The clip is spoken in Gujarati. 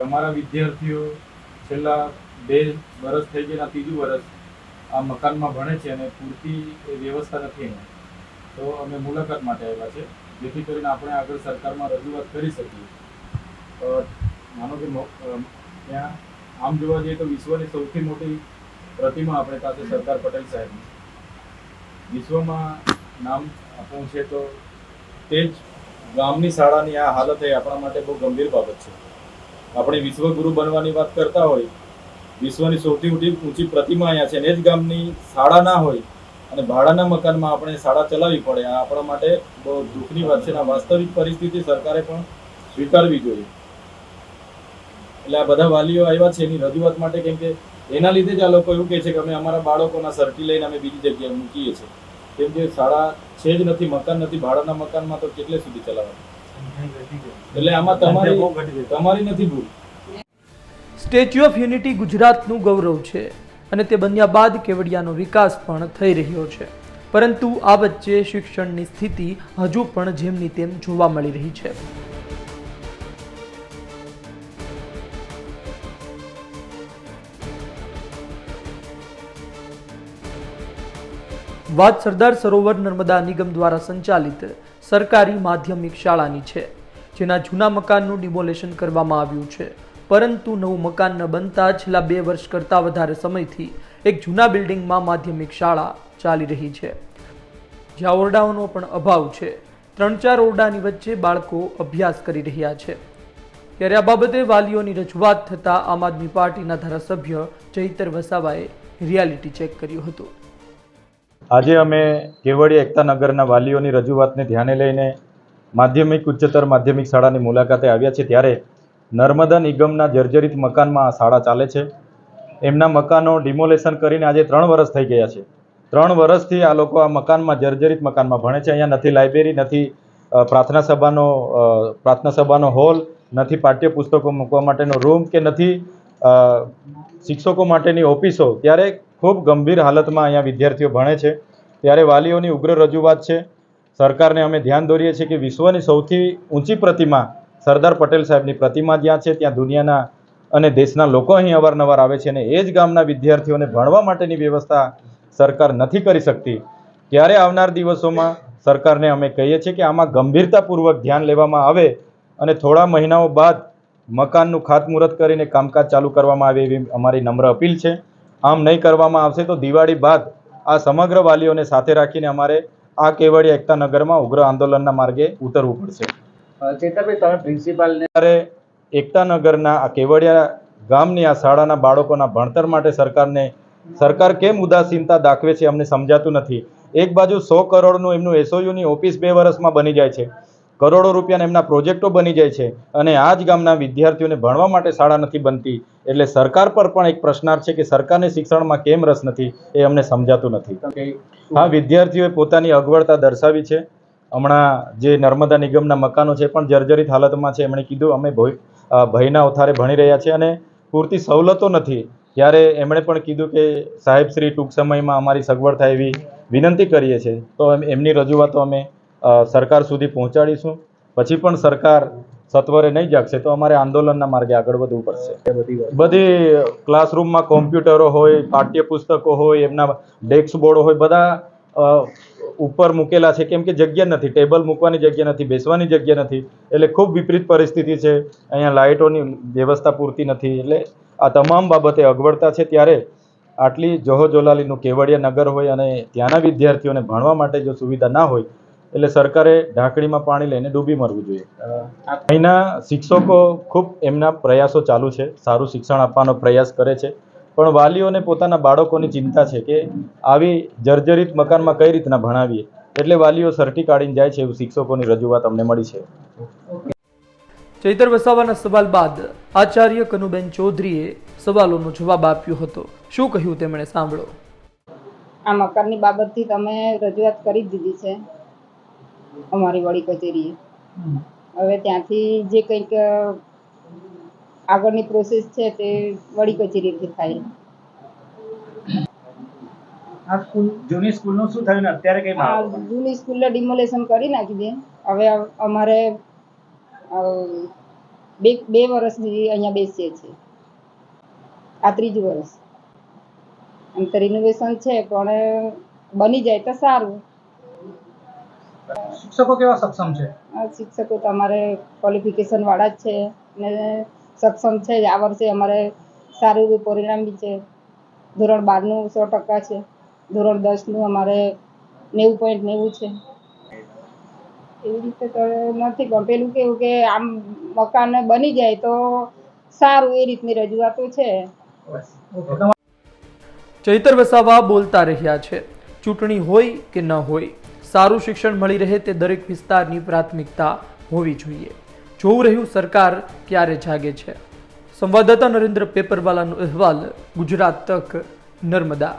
અમારા વિદ્યાર્થીઓ છેલ્લા બે વર્ષ થઈ ગયા ત્રીજું વર્ષ આ મકાનમાં ભણે છે અને પૂરતી વ્યવસ્થા નથી અહીંયા તો અમે મુલાકાત માટે આવ્યા છે. જેથી કરીને આપણે આગળ સરકારમાં રજૂઆત કરી શકીએ. માનો કે ત્યાં આમ જોવા જઈએ તો વિશ્વની સૌથી મોટી પ્રતિમા આપણે પાસે સરદાર પટેલ સાહેબની વિશ્વમાં નામ આપણું છે તો તે જ ગામની શાળાની આ હાલત એ આપણા માટે બહુ ગંભીર બાબત છે. આપણે વિશ્વગુરુ બનવાની વાત કરતા હોય, વિશ્વની સૌથી ઊંચી ઊંચી પ્રતિમા અહીંયા છે ને જ ગામની શાળા ના હોય, અને ભાડાના મકાનમાં આપણે શાળા ચલાવવી પડે. આ આપણા માટે બહુ દુઃખની વાત છે વાસ્તવિક પરિસ્થિતિ સરકારે પણ સ્વીકારવી જોઈએ. એટલે આ બધા વાલીઓ આવ્યા છે એની રજૂઆત માટે, કેમ કે એના લીધે જ આ લોકો એવું કહે છે કે અમે અમારા બાળકોના સર્ટી લઈને અમે બીજી જગ્યાએ મૂકીએ છીએ. કેમ કે શાળા છે જ નથી, મકાન નથી, ભાડાના મકાનમાં તો કેટલે સુધી ચલાવવાનું? એટલે આમાં તમારી તમારી નથી ભૂલ. સ્ટેચ્યુ ઓફ યુનિટી ગુજરાતનું ગૌરવ છે અને તે બન્યા બાદ કેવડિયાનો વિકાસ પણ થઈ રહ્યો છે. પરંતુ આ વચ્ચે શિક્ષણની સ્થિતિ હજુ પણ જેમની તેમ જોવા મળી રહી છે. વાત સરદાર સરોવર નર્મદા નિગમ દ્વારા સંચાલિત સરકારી માધ્યમિક શાળાની છે, જેના જૂના મકાનનું ડિમોલેશન કરવામાં આવ્યું છે. પરંતુ નવું મકાન ન બનતા છેલ્લા બે વર્ષ કરતાં વધારે સમયથી એક જૂના બિલ્ડિંગમાં માધ્યમિક શાળા ચાલી રહી છે. જ્યાં ઓરડાઓનો પણ અભાવ છે. ત્રણ ચાર ઓરડાની વચ્ચે બાળકો અભ્યાસ કરી રહ્યા છે. ત્યારે આ બાબતે વાલીઓની રજૂઆત થતાં આમ આદમી પાર્ટીના ધારાસભ્ય ચૈતર વસાવાએ રિયાલિટી ચેક કર્યું હતું. આજે અમે કેવડિયા એકતા નગરના વાલીઓની રજૂઆતને ધ્યાને લઈને માધ્યમિક, ઉચ્ચતર માધ્યમિક શાળાની મુલાકાતે આવ્યા છે ત્યારે નર્મદા નિગમના જર્જરિત મકાનમાં શાળા ચાલે છે. એમના મકાનો ડિમોલેશન કરીને આજે ત્રણ વર્ષ થઈ ગયા છે. ત્રણ વર્ષથી આ લોકો આ મકાનમાં, જર્જરિત મકાનમાં ભણે છે. અહીંયા નથી લાઇબ્રેરી, નથી પ્રાર્થના સભાનો પ્રાર્થના સભાનો હોલ, નથી પાઠ્યપુસ્તકો મૂકવા માટેનો રૂમ કે નથી શિક્ષકો માટેની ઓફિસો. ત્યારે ખૂબ ગંભીર હાલતમાં અહીંયા વિદ્યાર્થીઓ ભણે છે. ત્યારે વાલીઓની ઉગ્ર રજૂઆત છે. સરકારને અમે ધ્યાન દોરીએ છીએ કે વિશ્વની સૌથી ઊંચી પ્રતિમા સરદાર પટેલ સાહેબની પ્રતિમા જ્યાં છે, ત્યાં દુનિયાના અને દેશના લોકો અહીં અવારનવાર આવે છે અને એ જ ગામના વિદ્યાર્થીઓને ભણવા માટેની વ્યવસ્થા સરકાર નથી કરી શકતી. ત્યારે આવનાર દિવસોમાં સરકારને અમે કહીએ છીએ કે આમાં ગંભીરતાપૂર્વક ધ્યાન લેવામાં આવે અને થોડા મહિનાઓ બાદ મકાનનું ખાતમુહૂર્ત કરીને કામકાજ ચાલુ કરવામાં આવે એવી અમારી નમ્ર અપીલ છે. આમ નહીં કરવામાં આવશે તો દિવાળી બાદ આ સમગ્ર વાલીઓને સાથે રાખીને અમારે આ કેવડિયા એકતા નગરમાં ઉગ્ર આંદોલનના માર્ગે ઉતરવું પડશે. ચેતરભાઈ તમે પ્રિન્સિપાલને ત્યારે એકતા નગરના આ કેવડિયા ગામની આ શાળાના બાળકોના ભણતર માટે સરકારને સરકાર કેમ ઉદાસીનતા દાખવે છે અમને સમજાતું નથી. એક બાજુ સો કરોડનું એમનું એસઓયુની ઓફિસ બે વર્ષમાં બની જાય છે. કરોડો રૂપિયાના એમના પ્રોજેક્ટો બની જાય છે અને આ જ ગામના વિદ્યાર્થીઓને ભણવા માટે શાળા નથી બનતી. એટલે સરકાર પર પણ એક પ્રશ્નાર્થ છે કે સરકારને શિક્ષણમાં કેમ રસ નથી એ અમને સમજાતું નથી. હા વિદ્યાર્થીઓએ પોતાની અગવડતા દર્શાવી છે. હમણાં જે નર્મદા નિગમના મકાનો છે પણ જર્જરિત હાલતમાં છે. એમણે કીધું અમે ભોય ભયના ઓથારે ભણી રહ્યા છીએ અને પૂરતી સવલતો નથી. ત્યારે એમણે પણ કીધું કે સાહેબ શ્રી ટૂંક સમયમાં અમારી સગવડ થાય એવી વિનંતી કરીએ છીએ. તો એમની રજૂઆતો અમે સરકાર સુધી પહોંચાડીશું. પછી પણ સરકાર સત્વરે નહીં જાગશે તો અમારે આંદોલનના માર્ગે આગળ વધવું પડશે. બધી ક્લાસરૂમમાં કોમ્પ્યુટરો હોય પાઠ્યપુસ્તકો હોય એમના ડેસ્ક બોર્ડ હોય બધા ઉપર મૂકેલા છે. કેમ કે જગ્યા નથી. ટેબલ મૂકવાની જગ્યા નથી બેસવાની જગ્યા નથી. એટલે ખૂબ વિપરીત પરિસ્થિતિ છે. અહીંયા લાઇટોની વ્યવસ્થા પૂરતી નથી. એટલે આ તમામ બાબતે અગવડતા છે. ત્યારે આટલી જોહોજોલાલીનું કેવડિયા નગર હોય અને ત્યાંના વિદ્યાર્થીઓને ભણવા માટે જો સુવિધા ના હોય એટલે સરકારે ઢાંકડીમાં પાણી લઈને ડૂબી મરવું જોઈએ. અહીંના શિક્ષકો ખૂબ એમના પ્રયાસો ચાલુ છે સારું શિક્ષણ આપવાનો પ્રયાસ કરે છે. પણ વાલીઓને પોતાના બાળકોની ચિંતા છે કે આવી જર્જરિત મકાનમાં કઈ રીતના ભણાવીએ? એટલે વાલીઓ સરટી કાઢીને જાય છે એવું શિક્ષકોની રજૂઆત અમને મળી છે. ચૈતર વસાવાના સવાલ બાદ આચાર્ય કનુબેન ચૌધરીએ સવાલોનો જવાબ આપ્યો હતો. શું કહ્યું તેમણે? સાંભળો. આ મકાનની બાબતથી તમે રજૂઆત કરી જ દીધી છે. અમારી વડી કચેરીએ. હવે ત્યાંથી જે કંઈક આગળની પ્રોસેસ છે તે વડી કચેરીથી થાય. આ સ્કૂલ જૂની સ્કૂલનું શું થયું ને? અત્યારે કઈ આ જૂની સ્કૂલને ડિમોલેશન કરી નાખી દે હવે અમારે બે બે વર્ષથી અહીંયા બેસીએ છીએ. આ ત્રીજું વર્ષ. આમ તો રિનોવેશન છે પણ બની જાય તો સારું. શિક્ષકો કેવા સક્ષમ છે? શિક્ષકો તો અમારે ક્વોલિફિકેશન વાળા જ છે ને સક્ષમ છે જ. આ વર્ષે અમારે સારું એવું પરિણામ બી છે. ધોરણ બારનું સો ટકા છે. ધોરણ દસનું અમારે નેવું પોઈન્ટ નેવું છે. એવી રીતે તો નથી પણ પેલું કેવું કે આમ મકાન બની જાય તો સારું એ રીતની રજૂઆતો છે. તમારું ચૈતર વસાવા બોલતા રહ્યા છે. ચૂંટણી હોય કે ન હોય સારું શિક્ષણ મળી રહે તે દરેક વિસ્તારની પ્રાથમિકતા હોવી જોઈએ. જોવું રહ્યું સરકાર ક્યારે જાગે છે. સંવાદદાતા નરેન્દ્ર પેપરવાલાનો અહેવાલ ગુજરાત તક નર્મદા